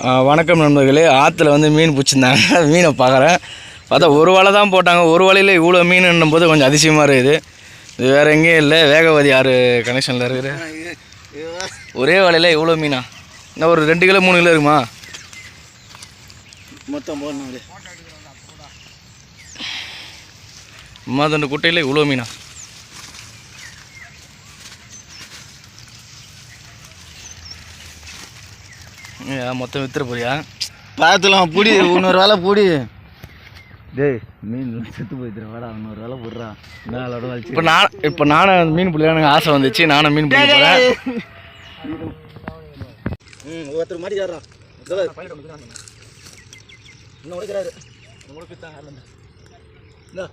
வணக்கம் நண்பர்களே. ஆற்றுல வந்து மீன் பிடிச்சிருந்தாங்க. மீனை பார்க்குறேன். பார்த்தா ஒரு வலை தான் போட்டாங்க. ஒரு வலையில் இவ்வளோ மீனுன்னும் போது கொஞ்சம் அதிசயமாக இருக்குது. இது வேறு எங்கேயும் இல்லை. வேகவதி ஆறு கனெக்ஷனில் இருக்குது? ஒரே வலையில் இவ்வளோ மீனா? இன்னும் ஒரு ரெண்டு கிலோ மூணு கிலோ இருக்குமா? மொத்தம் போடணும் அப்படியே அம்மா தண்டு குட்டையில் இவ்வளோ மீனா? மொத்தம் வித்துற போறியா? பார்த்துலாம் புடி இன்னொரு வேலை புடி. டேய் மீன் செத்து போயிடுறா வாடா இன்னொரு வேலை போடுறா. மேலோட வச்சு இப்போ நான் இப்போ நானும் மீன் பிடிக்கலாம் எனக்கு ஆசை வந்துச்சு நானும் மீன் பிடிக்க போகிறேன் ஒருத்தர் மாடி ஏறா இன்னும் உடைக்கிறாரு. இந்தா.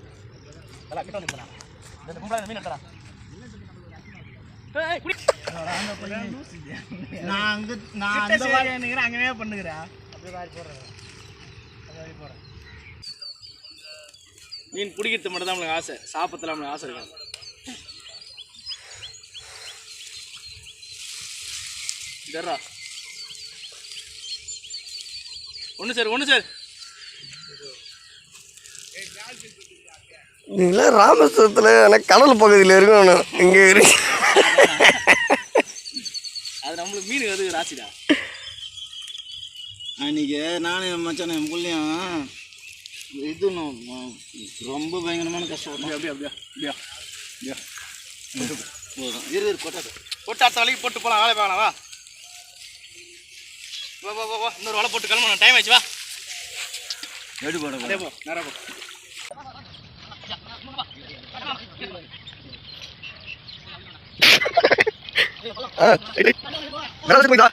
நான் அங்க நான் அந்த வாழை அங்கவே பண்ணுகிறேன் மீன் பிடிக்கிறது மட்டும் தான் நம்மளுக்கு ஆசை. சாப்பிட்றதுல நம்மளுக்கு ஆசை இருக்காது. ஜர்ரா. ஒன்று சார் ஒன்று சார். நீங்களாம் ராமேஸ்வரத்தில் எனக்கு கடல் பகுதியில் இருக்கணும் இங்கே இருக்கு அது நம்மளுக்கு மீன் எதுக்கு ராசிடா. அன்னைக்கு நானும் என் மச்சான் என் பிள்ளையும் இது ரொம்ப பயங்கரமான கஷ்டம். அப்படியா அப்படியா அப்படியா அப்படியா போதும். இரு இரு கொட்டாது போட்டு. அடுத்த வலைக்கு போட்டு போகலாம் வேலை பார்க்கலாம் வா. வா வா வா இன்னொரு வலை போட்டு கிளம்பணும். டைம் ஆச்சு வா. போட அதே போ. நேராக போயிட்டா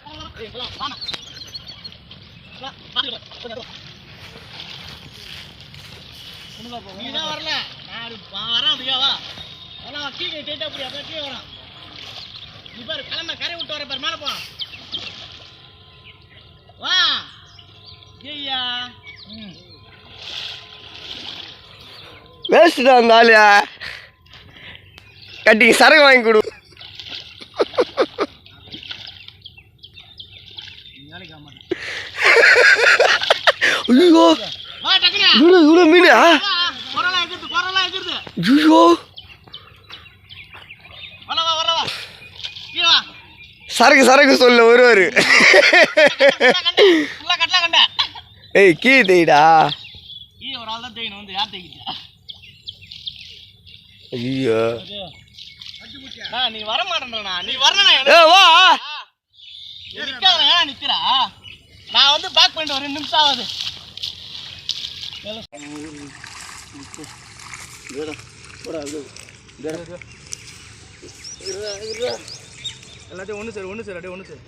தான் வரல நான் வரேன் அப்படியா ஆனால் கீழே டேட்டா கீழே வரான் கிளம்ப கரை விட்டு வர பாரு மேலே போ வா ஐயா ம் தான் கட்டி சரக்கு வாங்கி கொடு. ஐயோ. இவ்வளோ இவ்வளோ மீனா ஐயோ. சரக்கு சரக்கு சொல்ல வருவார். ஏய் கீ தேய்டா. ஐயோ. நீ வர மாட்டேன்றா நீ வரணும் ஏ வா. நான் வந்து பேக் பண்ணிட்டு ஒரு ரெண்டு நிமிஷம் ஆகுது. எல்லாத்தையும் ஒன்று சார் ஒன்று சார் அப்படியே ஒன்று சார்